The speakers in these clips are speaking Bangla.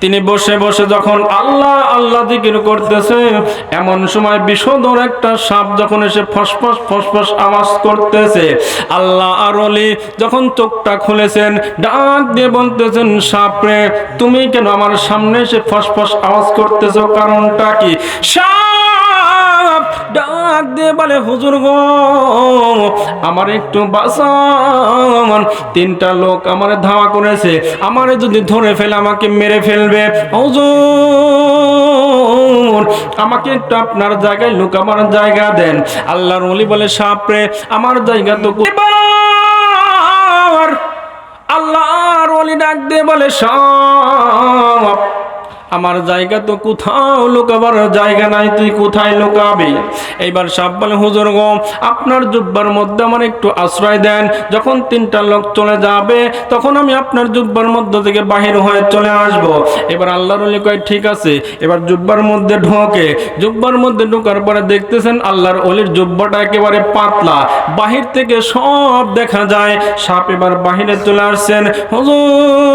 তিনি বসে বসে যখন আল্লাহ আল্লাহ দিকির করতেছে, এমন সময় বিষধর একটা সাপ যখন এসে ফসফস ফসফস আওয়াজ করতেছে, আল্লাহ আর অলি যখন চোখটা খুলেছেন, ডাক দিয়ে বলতেছেন, সাপরে, তুমি কেন আমার সামনে এসে ফসফস আওয়াজ করতেছো? কারণটা কি? সাপ ডাক দিয়ে বলে, হুজুর গো, আমার একটু বাঁচান। তিনটা লোক আমার ধাওয়া করেছে। আমারে যদি ধরে ফেলে, আমাকে মেরে ফেলবে। হুজুর, আমাকে একটু আপনার জায়গায় লুকাবার জায়গা দেন। আল্লাহর ওলি বলে, সাপরে, আমার জায়গা তো আল্লাহর ওলি ডাক দিয়ে বলে, সাপ আমার জায়গা তো কোথাও লুকাবার জায়গা নাই, তুই কোথায় লুকাবি? এইবার সাপ বলে হুজুর গো, আপনার জুব্বার মধ্যে আমার একটু আশ্রয় দেন। যখন তিনটা লোক চলে যাবে, তখন আমি আপনার জুব্বার মধ্য থেকে বাহির হয়ে চলে আসব। এবার আল্লাহর অলি কয়, ঠিক আছে, এবার জুব্বার মধ্যে ঢোকে। জুব্বার মধ্যে ঢোকার পরে দেখতেছেন আল্লাহর অলির জুব্বাটা একেবারে পাতলা। বাহির থেকে সব দেখা যায়। সাপ এবার বাহিরে চলে আসছেন। হুজুর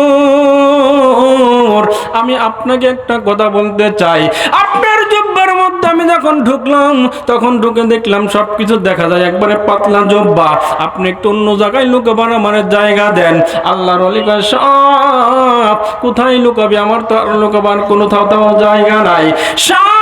আমি আপনাকে একটা কথা বলতে চাই। আপনার জব্বার মধ্যে আমি যখন ঢুকলাম, তখন ঢুকে দেখলাম সব কিছু দেখা যায় একবারে পাতলা জব্বা। আপনি একটু অন্য জায়গায় লুকাবার আমার জায়গা দেন। আল্লাহর অলিকা সব কোথায় লুকাবি? আমার তো আর লুকাবার কোনো থাও জায়গা নাই। সাপ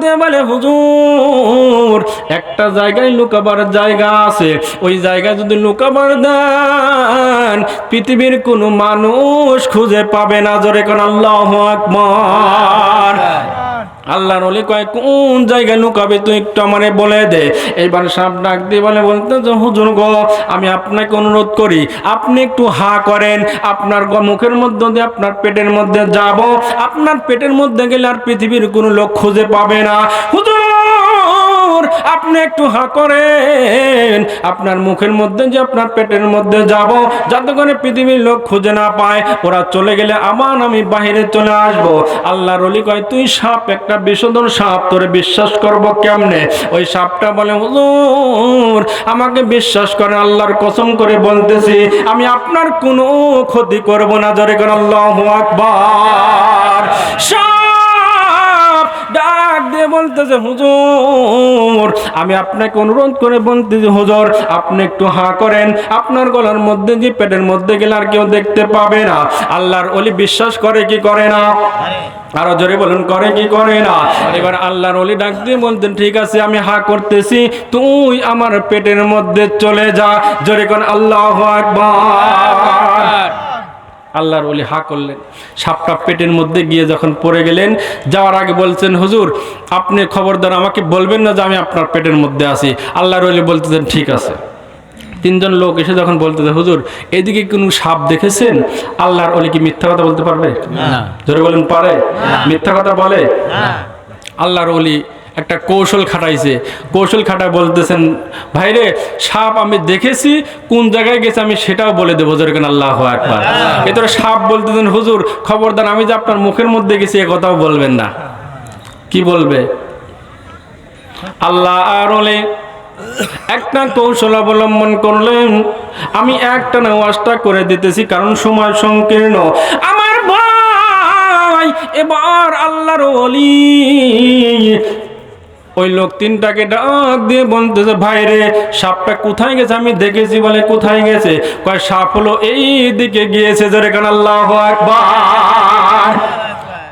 দে বলে, হুজুর, একটা জায়গায় লুকাবার জায়গা আছে। ওই জায়গায় যদি লুকাবার দেন, পৃথিবীর কোনো মানুষ খুঁজে পাবে না। জোরে কোন আল্লাহ আকবার। আল্লাহর অলি কয়, কোন জায়গায় লুকাবে তুই একটু আমারে বলে দে। এবার সাপ ডাক দিয়ে বলে, বলতে যে, হুজুর গো, আমি আপনাকে অনুরোধ করি, আপনি একটু হা করেন, আপনার মুখের মধ্যে দিয়ে, আপনার পেটের মধ্যে যাব, আপনার পেটের মধ্যে গেলে আর পৃথিবীর কোনো লোক খুঁজে পাবে না। হুজুর আপনি একটু হা করেন। আপনার মুখের মধ্যে যে আপনার পেটের মধ্যে যাব যাতে পৃথিবীর লোক খুঁজে না পায়, ওরা চলে গেলে আবার আমি বাহিরে চলে আসব। আল্লাহর অলি কয়, তুই সাপ, একটা বিষধর সাপ, তোরে বিশ্বাস করব কেমনে? ওই সাপটা বলে, হুজুর, আমাকে বিশ্বাস করে, আল্লাহর কসম করে বলতেছি, আমি আপনার কোনো ক্ষতি করব না। জরে করে, আল্লাহ আকবার। দিয়ে বলতেছে, হুজুর, আমি আপনাকে অনুরোধ করে বলতেছি, হুজুর, আপনি একটু হা করেন। আপনার গলার মধ্যে যে পেটের মধ্যে গেলে আর কেউ দেখতে পাবে না। আল্লাহর অলি বিশ্বাস করে কি করে না? আরও জোরে বলুন, করে কি করে না? এবার আল্লাহর অলি ডাক দিয়ে বলতেন, ঠিক আছে, আমি হা করতেছি। তুই আমার পেটের মধ্যে চলে যা। জোরে কোন, আল্লাহ আকবার। আল্লাহর ওলি হা করলেন। সাপটা পেটের মধ্যে গিয়ে যখন পড়ে গেলেন যাওয়ার আগে বলছেন হুজুর আপনি খবরদার আমাকে বলবেন না যে আমি আপনার পেটের মধ্যে আছি। আল্লাহর ওলি বলতেছেন ঠিক আছে। তিনজন লোক এসে যখন বলতেছে হুজুর এদিকে কোনো সাপ দেখেছেন? আল্লাহর ওলি কি মিথ্যা কথা বলতে পারবে? ধরে বলেন পারে। মিথ্যা কথা বলে? আল্লাহর ওলি একটা কৌশল খাটাইছে। কৌশল খাটা বলতেছেন ভাইরে সাপ আমি দেখেছি কোন জায়গায় গেছে আমি সেটাও বলে দেবো যেরকম আল্লাহ একবার এতরে সাপ বলতেছেন হুজুর খবরদার আমি যে আপনার মুখের মধ্যে গেছি এ কথাও বলবেন না। কি বলবে? আল্লাহ আর একটা কৌশল অবলম্বন করলেন। আমি একটা না ওয়াজটা করে দিতেছি কারণ সময় সংকীর্ণ। আমার ভাই এবার আল্লাহর ওলি ওই লোক তিনটাকে ডাক দিয়ে বলতেছে, ভাই রে, সাপটা কোথায় গেছে? আমি দেখেছি বলে কোথায় গেছে? কয়, সাপ হলো এই দিকে গিয়েছে জোরে কান আল্লাহ আকবার।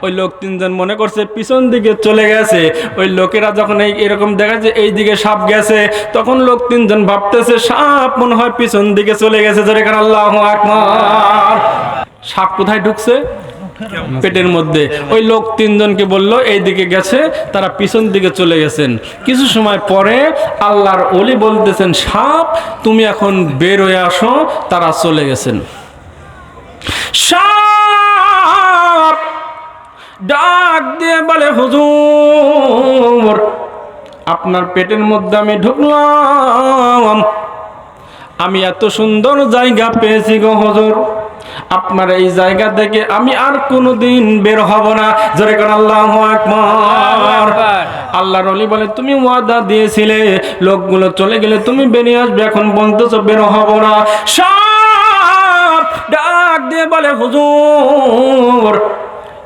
ওই লোক তিনজন মনে করছে পিছন দিকে চলে গেছে। ওই লোকেরা যখন এই এরকম দেখাচ্ছে এই দিকে সাপ গেছে, তখন লোক তিনজন ভাবতেছে, সাপ মনে হয় পিছন দিকে চলে গেছে জোরে কান আল্লাহ আকবার। সাপ কোথায় ঢুকছে? পেটের মধ্যে। ওই লোক তিনজনকে বলল, এই দিকে গেছে, তারা পিছন দিকে চলে গেছেন। কিছু সময় পরে আল্লাহর অলি বলতেছেন, সাপ, তুমি এখন বের হয়ে আসো, তারা চলে গেছেন। সাপ ডাক দিয়ে বলে, হুজুর, আপনার পেটের মধ্যে আমি ঢুকলাম। আমি এত সুন্দর জায়গা পেয়েছি গো হুজুর। আপনার এই জায়গা থেকে আমি আর কোনোদিন বের হব না। জোরে কর আল্লাহ আকবর। আল্লাহ রলি বলে তুমি ওয়াদা দিয়েছিলে লোকগুলো চলে গেলে তুমি বেরিয়ে আসবে এখন বলতেছো বের হব না। সাপ ডাক দিয়ে বলে হুজুর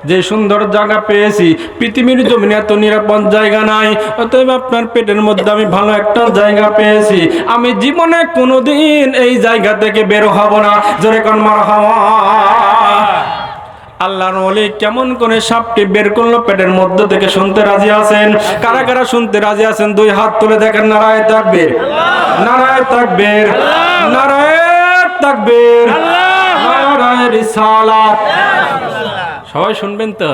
যে সুন্দর জায়গা পেয়েছি, পৃথিবীর জমিনে এত নিরাপদ জায়গা নাই, অতএব আপনার পেটের মধ্যে আমি ভালো একটা জায়গা পেয়েছি। আমি জীবনে কোনোদিন এই জায়গা থেকে বের হব না। জোরে কোন মার আল্লাহর ওলি কেমন করে সাপটি বের করল, পেটের মধ্য থেকে শুনতে রাজি আছেন? কারা কারা শুনতে রাজি আছেন? দুই হাত তুলে দেখেন, নারায় তাকবীর। নারায় তাকবীর। নারায় তাকবীর। নারায় রিসালাত। সবাই শুনবেন তো?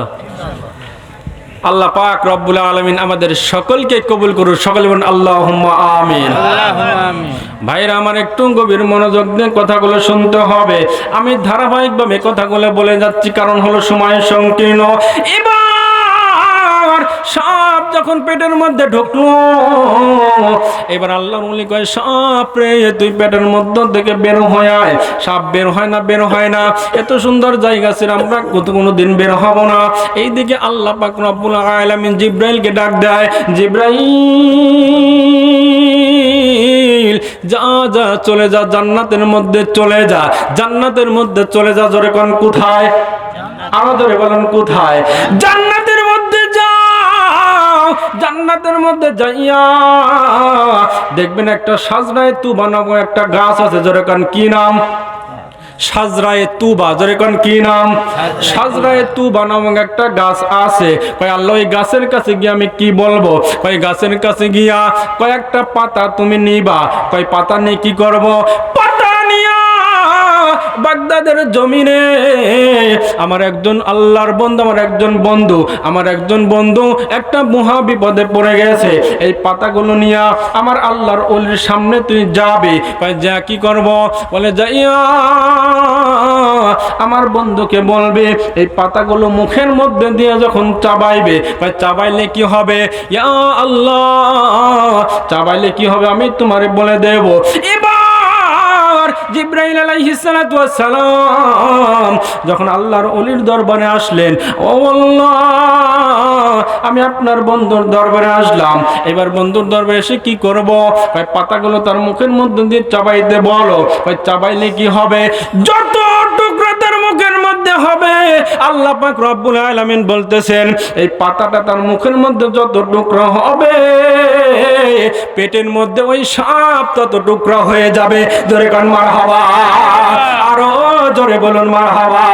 আল্লাহ পাক রব্বুল আলমিন আমাদের সকলকে কবুল করুন সকল বলুন আল্লাহ আমিন। ভাইরা আমার একটু গভীর মনোযোগ দিয়ে কথাগুলো শুনতে হবে। আমি ধারাবাহিকভাবে কথাগুলো বলে যাচ্ছি কারণ হলো সময় সংকীর্ণ। যখন পেটের মধ্যে ঢুকলো, এবার আল্লাহর উলি কয়, সাপ রে, তুই পেটের মধ্য থেকে বের হয়ে সাপ বের হয় না, বের হয় না। এত সুন্দর জায়গা ছিল, আমরা কত কোনো দিন বের হব না। এইদিকে আল্লাহ পাক রব্বুল আলামিন জিব্রাইলকে ডাক দেয়, জিব্রাইল, যা যা, চলে যা, জান্নাতের মধ্যে চলে যা। জান্নাতের মধ্যে চলে যা, জোরে কোন, কোথায়? আরও জোরে বলেন, কোথায়? জান্নাতের মধ্যে যাইয়া। দেখবেন একটা সাজরায় তু বানাবো একটা গাছ আছে, জোরে কোন, কি নাম? সাজরায়ে তুবা, জোরে কোন, কি নাম? একটা গাছ আছে। কয়, আল্লাহ, ওই গাছের কাছে গিয়ে আমি কি বলব? কয়, গাছের কাছে গিয়া কয়েকটা পাতা তুমি নিবা। কয়, পাতা নিয়ে কি করব? পাতা বাগদাদের জমিনে। আমার একজন আল্লাহর বন্ধু, আমার একজন বন্ধু, আমার একজন বন্ধু একটা মহা বিপদে পড়ে গেছে। এই পাতাগুলো নিয়ে আমার আল্লাহর অলির সামনে তুই যাবে। যা, কি করব? বলে যাইয়া আমার বন্ধুকে বলবে, এই পাতাগুলো মুখের মধ্যে দিয়ে যখন চাবাইবে চাবাইলে কি হবে? ইয়া আল্লাহ, চাবাইলে কি হবে আমি তোমারে বলে দেব। এবার জিব্রাইল আলাইহিস সালাতু ওয়াস সালাম যখন আল্লাহর অলির দরবারে আসলেন, ও আমি আপনার বন্ধুর দরবারে আসলাম। এবার বন্ধুর দরবারে এসে কি করব? ওই পাতাগুলো তার মুখের মধ্যে দিয়ে চাবাইতে বলো। ওই চাবাইলে কি হবে? যত টুকরা তার মুখের মধ্যে হবে। আল্লাহ পাক রব্বুল আলামিন বলতেছেন, এই পাতাটা তার মুখের মধ্যে যত টুকরো হবে, পেটের মধ্যে ওই সাপ তত টুকরো হয়ে যাবে। জোরে কান মার হাওয়া আরও জোরে বলুন মার হাওয়া